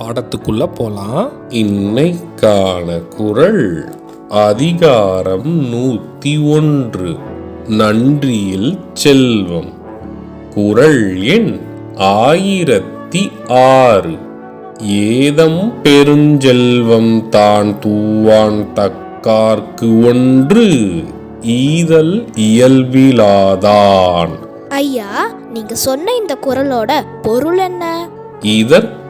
பாடத்துக்குள்ள போலாம். இன்னைக்கான குரல் அதிகாரம் நூத்தி ஒன்று. நன்றியில் செல்வம். குரல் எண் ஆயிரத்தி ஆறு. ஏதம் பெருஞ்செல்வம் தான் தூவான் தக்கார்க்கு ஒன்று. ஈதல் இயல்பிலாதான். ஐயா நீங்க சொன்ன இந்த குரலோட பொருள் என்ன?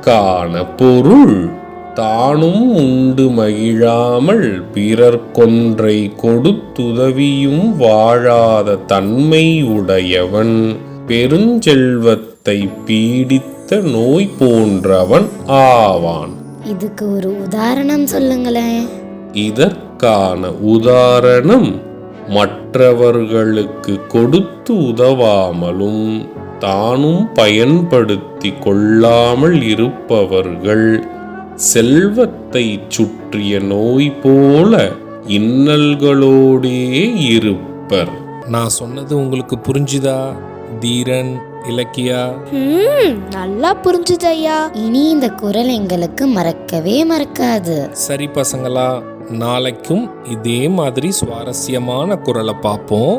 இதற்கான பொருள் தானும் உண்டு மகிழாமல் பிறர் கொன்றை கொடுத்துதவியும் வாழாத தன்மை உடையவன். பெருஞ்செல்வத்தை பீடித்த நோய் போன்றவன் ஆவான். இதுக்கு ஒரு உதாரணம் சொல்லுங்களேன். இதற்கான உதாரணம் மற்றவர்களுக்கு கொடுத்து உதவாமலும் தானும் பயன்படுத்தி கொள்ளாமல் இருப்பவர்கள். செல்வத்தை சுற்றிய நோய் போல இன்னல்களோடே இருப்பர். நான் சொன்னது உங்களுக்கு புரிஞ்சுதா தீரன் இலக்கியா? ம் நல்லா புரிஞ்சுது ஐயா இனி இந்த குரல் எங்களுக்கு மறக்கவே மறக்காது. சரி பசங்களா நாளைக்கும் இதே மாதிரி சுவாரஸ்யமான குரலை பார்ப்போம்.